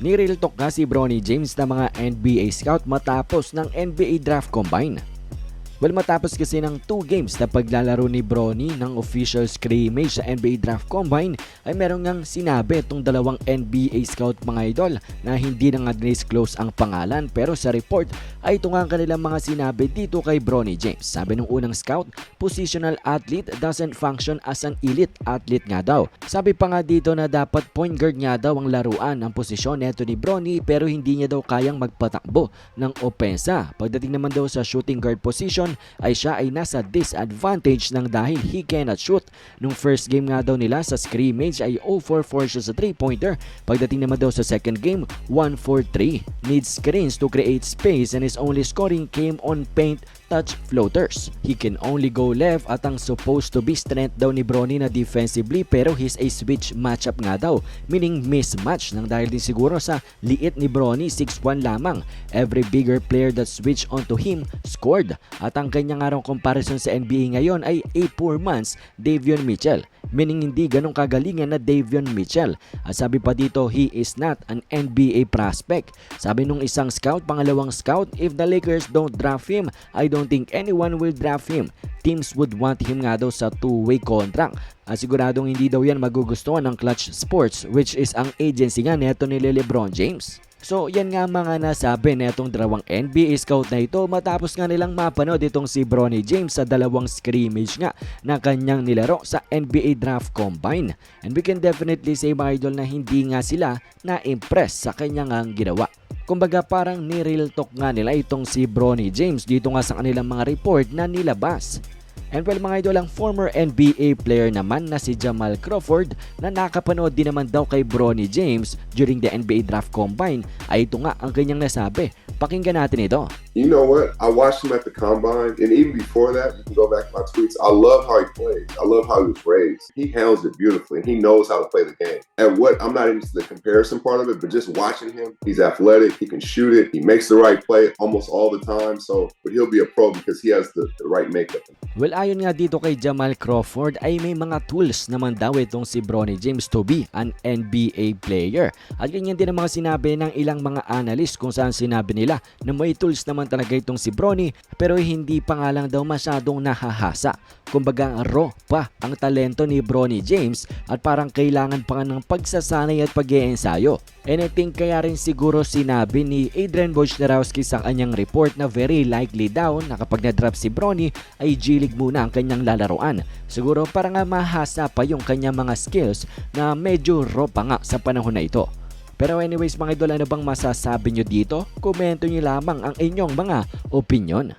Niril talk nga si Bronny James na mga NBA scout matapos ng NBA Draft Combine. Well, matapos kasi ng 2 games na paglalaro ni Bronny ng official scrimmage sa NBA Draft Combine ay meron ngang sinabi itong dalawang NBA scout mga idol na hindi na nga disclose ang pangalan pero sa report ay ito nga ang kanilang mga sinabi dito kay Bronny James. Sabi ng unang scout, positional athlete doesn't function as an elite athlete nga daw. Sabi pa nga dito na dapat point guard nga daw ang laruan ang posisyon neto ni Bronny pero hindi niya daw kayang magpatakbo ng opensa. Pagdating naman daw sa shooting guard position ay siya ay nasa disadvantage ng dahil he cannot shoot. Nung first game nga daw nila sa scrimmage ay 0-4-4 siya sa 3-pointer. Pagdating naman daw sa second game, 1-4-3. Needs screens to create space and his only scoring came on paint touch floaters. He can only go left at ang supposed to be strength daw ni Bronny na defensively pero he's a switch matchup nga daw. Meaning mismatch nang dahil din siguro sa liit ni Bronny 6'1 lamang. Every bigger player that switched onto him scored. At ang kanya nga raw comparison sa NBA ngayon ay a poor man's Davion Mitchell. Meaning hindi ganong kagalingan na Davion Mitchell. At sabi pa dito, he is not an NBA prospect. Sabi nung isang scout, pangalawang scout, if the Lakers don't draft him, I don't think anyone will draft him. Teams would want him nga daw sa two-way contract. At siguradong hindi daw yan magugustuhan ng Clutch Sports which is ang agency nga neto ni Lebron James. So yan nga mga nasabi netong dalawang NBA scout na ito matapos nga nilang mapanood itong si Bronny James sa dalawang scrimmage nga na kanyang nilaro sa NBA Draft Combine. And we can definitely say mga idol na hindi nga sila na-impress sa kanyang ang ginawa. Kumbaga parang ni-real talk nga nila itong si Bronny James dito nga sa kanilang mga report na nilabas. And well mga idol, ang former NBA player naman na si Jamal Crawford na nakapanood din naman daw kay Bronny James during the NBA Draft Combine ay ito nga ang kanyang nasabi. Pakinggan natin ito. You know what? I watched him at the combine, and even before that, you can go back to my tweets. I love how he plays. I love how he was raised. He handles it beautifully, and he knows how to play the game. And what I'm not into the comparison part of it, but just watching him, he's athletic. He can shoot it. He makes the right play almost all the time. So, but he'll be a pro because he has the, the right makeup. Well ayon nga dito kay Jamal Crawford ay may mga tools naman daw itong si Bronny James to be an NBA player. At ganyan din ang mga sinabi ng ilang mga analyst kung saan sinabi nila na may tools naman talaga itong si Bronny pero hindi pa nga lang daw masyadong nahahasa. Kumbaga raw pa ang talento ni Bronny James at parang kailangan pa nga ng pagsasanay at pag-iensayo. And I think kaya rin siguro sinabi ni Adrian Wojnarowski sa kanyang report na very likely daw na kapag na-drop si Bronny ay G-League muna ang kanyang lalaroan. Siguro para nga mahasa pa yung kanyang mga skills na medyo raw pa nga sa panahon na ito. Pero anyways mga idol, ano bang masasabi nyo dito? Komento nyo lamang ang inyong mga opinion.